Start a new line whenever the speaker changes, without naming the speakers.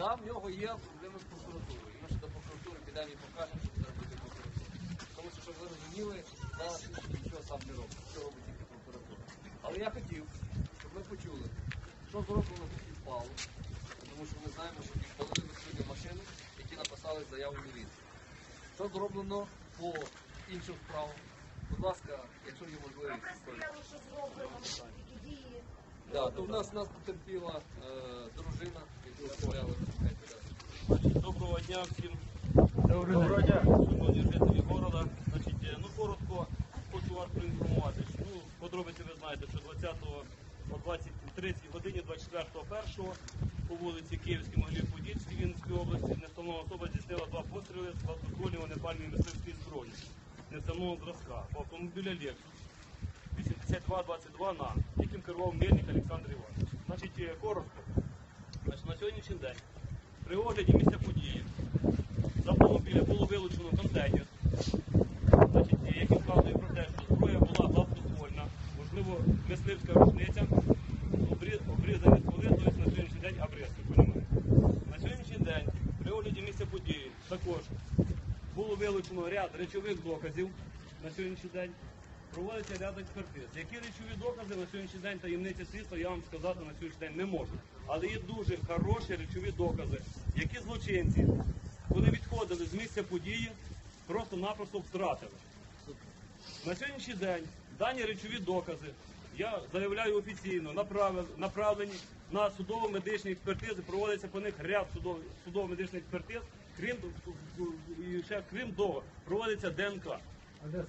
Да, в нього є проблеми з прокуратурою. Ми ще до прокуратури підемо і покажемо, що треба робити прокуратура. Тому що, щоб ви розуміли, зараз нічого сам не робить, що робить тільки прокуратура. Але я хотів, щоб ми почули, що зроблено по підпалу, тому що ми знаємо, що підпалили сьогодні машини, які написали заяву міліції. Що зроблено по іншим справам? Будь ласка, якщо є можливість.
Що зроблено, які дії.
Да, то в нас, нас потерпіла е, дружина.
Доброго дня всім. Доброго дня. Шановні жителі города. Значить, е, ну коротко хочу вас проінформувати. що, Ну, подробиці ви знаєте, що 20-го о 20.30 годині 24.01 по вулиці Київській могилі Подільській Вінницької області невстановлена особа здійснила два постріли з гладкокольної непальної мисливської зброї невстановленого зразка по автомобіля Lexus 8222 на яким керував мельник Олександр Іванович. Значить, е, коротко. На сьогоднішній день при огляді місця події з автомобіля було вилучено контейнер, значить, який вказує про те, що зброя була гладкоствольна, можливо, мисливська рушниця, обрізані стволи, тобто на сьогоднішній день понімаєте. На сьогоднішній день при огляді місця події також було вилучено ряд речових доказів на сьогоднішній день. Проводиться ряд експертиз. Які речові докази на сьогоднішній день таємниця слідства, я вам сказати на сьогоднішній день не можу. Але є дуже хороші речові докази, які злочинці, коли відходили з місця події, просто-напросто втратили. На сьогоднішній день дані речові докази, я заявляю офіційно, направлені на судово-медичні експертизи, проводиться по них ряд судово- судово-медичних експертиз, крім, ще, крім того, проводиться ДНК.
А де